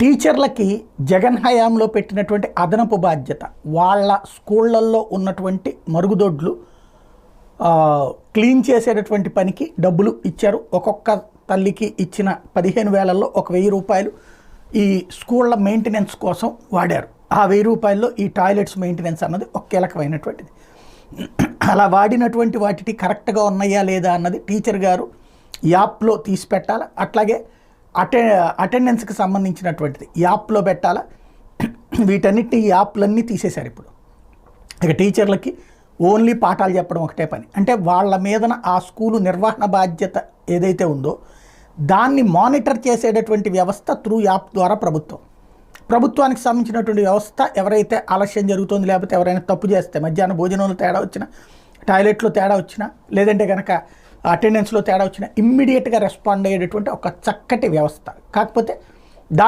టీచర్లకి జగన్ హయాంలో పెట్టినటువంటి అదనపు బాధ్యత వాళ్ళ స్కూళ్ళల్లో ఉన్నటువంటి మరుగుదొడ్లు క్లీన్ చేసేటటువంటి పనికి డబ్బులు ఇచ్చారు. ఒక్కొక్క తల్లికి ఇచ్చిన పదిహేను వేలల్లో ఒక వెయ్యి రూపాయలు ఈ స్కూళ్ళ మెయింటెనెన్స్ కోసం వాడారు. ఆ వెయ్యి రూపాయల్లో ఈ టాయిలెట్స్ మెయింటెనెన్స్ అన్నది ఒక కీలకమైనటువంటిది. అలా వాడినటువంటి వాటికి కరెక్ట్గా ఉన్నాయా లేదా అన్నది టీచర్ గారు యాప్లో తీసి పెట్టాలి. అట్లాగే అటె అటెండెన్స్కి సంబంధించినటువంటిది. యాప్లో పెట్టాలా? వీటన్నిటిని ఈ యాప్లన్నీ తీసేశారు ఇప్పుడు. ఇక టీచర్లకి ఓన్లీ పాఠాలు చెప్పడం ఒకటే పని. అంటే వాళ్ళ మీదన ఆ స్కూలు నిర్వహణ బాధ్యత ఏదైతే ఉందో దాన్ని మానిటర్ చేసేటటువంటి వ్యవస్థ త్రూ యాప్ ద్వారా ప్రభుత్వం. ప్రభుత్వానికి సంబంధించినటువంటి వ్యవస్థ ఎవరైతే ఆలస్యం జరుగుతుంది లేకపోతే ఎవరైనా తప్పు చేస్తే మధ్యాహ్నం భోజనంలో తేడా వచ్చినా టాయిలెట్లో తేడా వచ్చినా లేదంటే కనుక అటెండెన్స్లో తేడా వచ్చినా ఇమ్మీడియట్గా రెస్పాండ్ అయ్యేటటువంటి ఒక చక్కటి వ్యవస్థ. కాకపోతే దాని